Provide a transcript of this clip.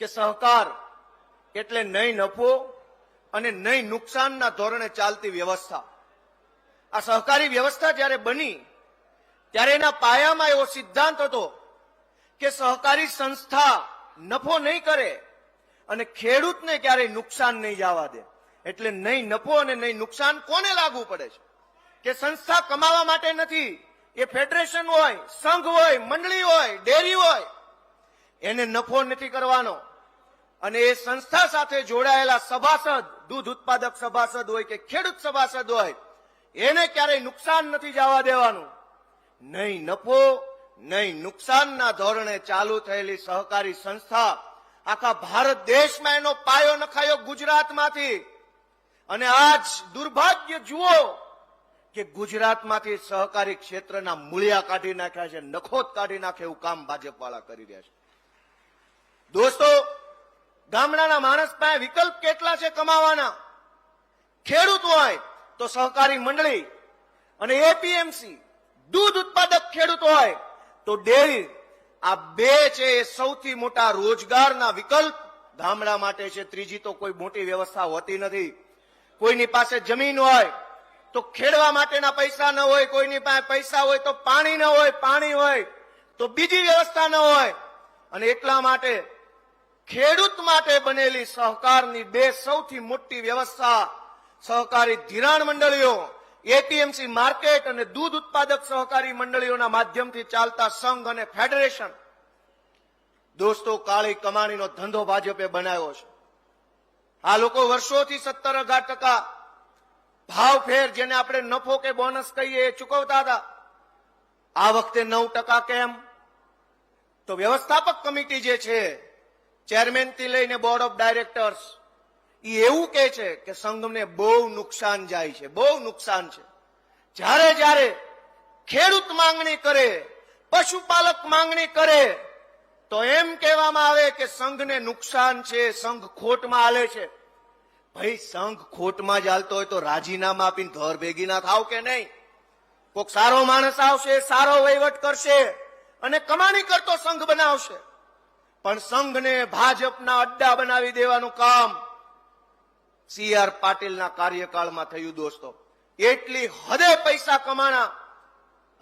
કે સહકાર એટલે નહીં નફો અને નહીં નુકસાનના ધોરણે ચાલતી વ્યવસ્થા. આ સહકારી વ્યવસ્થા જ્યારે બની, ત્યારે એના પાયામાં એવો સિદ્ધાંત હતો કે સહકારી સંસ્થા નફો નહીં કરે અને ખેડૂતને ક્યારેય નુકસાન નહીં જવા દે. એટલે નહીં નફો અને નહીં નુકસાન કોને લાગુ પડે છે? કે સંસ્થા કમાવા માટે નથી. એ ફેડરેશન હોય, સંઘ હોય, મંડળી હોય, ડેરી હોય, એને નફો નથી કરવાનો. અને એ સંસ્થા સાથે જોડાયેલા સભાસદ, દૂધ ઉત્પાદક સભાસદ હોય કે ખેડૂત સભાસદ હોય, એને ક્યારેય નુકસાન નથી જવા દેવાનું. નહીં નફો, નહીં નુકસાનના ધોરણે ચાલુ થયેલી સહકારી સંસ્થા આખા ભારત દેશમાં એનો પાયો નખાયો ગુજરાતમાંથી. અને આજ દુર્ભાગ્ય જુઓ કે ગુજરાતમાંથી સહકારી ક્ષેત્રના મૂળિયા કાઢી નાખ્યા છે નખોત કાઢી નાખે એવું કામ ભાજપ વાળા કરી રહ્યા છે. દોસ્તો ગામડાના માણસ પાસે વિકલ્પ કેટલા છે કમાવાના? ખેડૂત હોય તો સહકારી મંડળી અને એપીએમસી દૂધ ઉત્પાદક ખેડૂત હોય તો ડેરી. આ બે છે એ સૌથી મોટા રોજગારના વિકલ્પ. ગામડા માટે છે ત્રીજી તો કોઈ મોટી વ્યવસ્થા હોતી નથી. કોઈની પાસે જમીન હોય તો ખેડવા માટેના પૈસા ન હોય, કોઈની પાસે પૈસા હોય તો પાણી ન હોય, પાણી હોય તો બીજી વ્યવસ્થા ન હોય. અને એટલા માટે ખેડૂત માટે બનેલી સહકારની બે સૌથી મોટી વ્યવસ્થા સહકારી ધિરાણ મંડળીઓ એપીએમસી માર્કેટ અને દૂધ ઉત્પાદક સહકારી મંડળીઓના માધ્યમથી ચાલતા સંઘ અને ફેડરેશન. દોસ્તો, કાળી કમાણીનો ધંધો ભાજપે બનાવ્યો છે. આ લોકો વર્ષોથી સત્તર અઢાર ટકા ભાવ ફેર જેને આપણે નફો કે બોનસ કહીએ એ ચૂકવતા હતા. આ વખતે નવ ટકા કેમ? તો વ્યવસ્થાપક કમિટી જે છે ચેરમેનથી લઈને બોર્ડ ઓફ ડાયરેક્ટર્સ એ એવું કે છે કે સંઘને બહુ નુકસાન જાય છે, બહુ નુકસાન છે. જ્યારે જ્યારે ખેડૂત માંગણી કરે, પશુપાલક માંગણી કરે, તો એમ કહેવામાં આવે કે સંઘને નુકસાન છે, સંઘ ખોટમાં હાલે છે. ભાઈ, સંઘ ખોટમાં જ હાલતો હોય તો રાજીનામા આપીને ઘર ભેગી ના થાવ કે નહીં? કોઈક સારો માણસ આવશે, સારો વહીવટ કરશે અને કમાણી કરતો સંઘ બનાવશે. પણ સંઘને ભાજપના અડ્ડા બનાવી દેવાનું કામ સી આર પાટીલના કાર્યકાળમાં થયું દોસ્તો. એટલી હદે પૈસા કમાણા